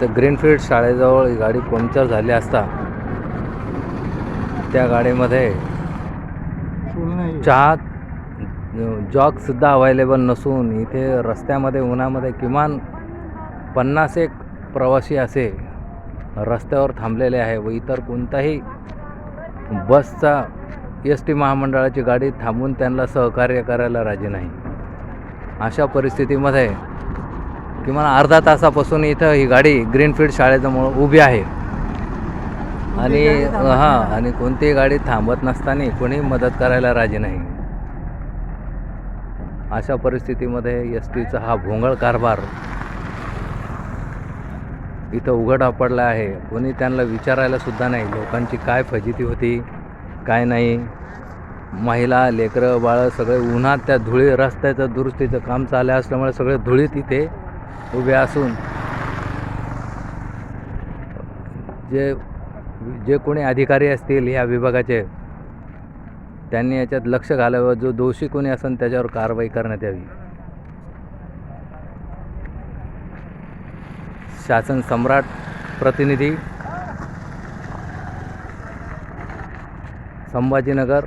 तर ग्रीनफील्ड शाळेजवळ ही गाडी पंक्चर झाली असता त्या गाडीमध्ये चहा जॉगसुद्धा अवेलेबल नसून इथे रस्त्यामध्ये उन्हामध्ये किमान पन्नास एक प्रवासी असे रस्त्यावर थांबलेले आहे व इतर कोणताही बसचा एस टी महामंडळाची गाडी थांबून त्यांना सहकार्य करायला राजी नाही. अशा परिस्थितीमध्ये किमान अर्धा तासापासून इथं ही गाडी ग्रीनफील्ड शाळेजवळ उभी आहे. आणि हां आणि कोणतीही गाडी थांबत नसताना कोणी मदत करायला राजी नाही. अशा परिस्थितीमध्ये एस टीचा हा भोंगळ कारभार इथं उघडा पडला आहे. कोणी त्यांना विचारायला सुद्धा नाही. लोकांची काय फजिती होती काय नाही. महिला लेकरं बाळं सगळे उन्हात त्या धुळी रस्त्याचं दुरुस्तीचं काम चाललं असल्यामुळे सगळे धुळीत इथे उभे असून जे जे कोणी अधिकारी असतील ह्या विभागाचे त्यांनी याच्यात लक्ष घालावं. जो दोषी कोणी असेल त्याच्यावर कारवाई करण्यात यावी. शासन सम्राट प्रतिनिधी संभाजीनगर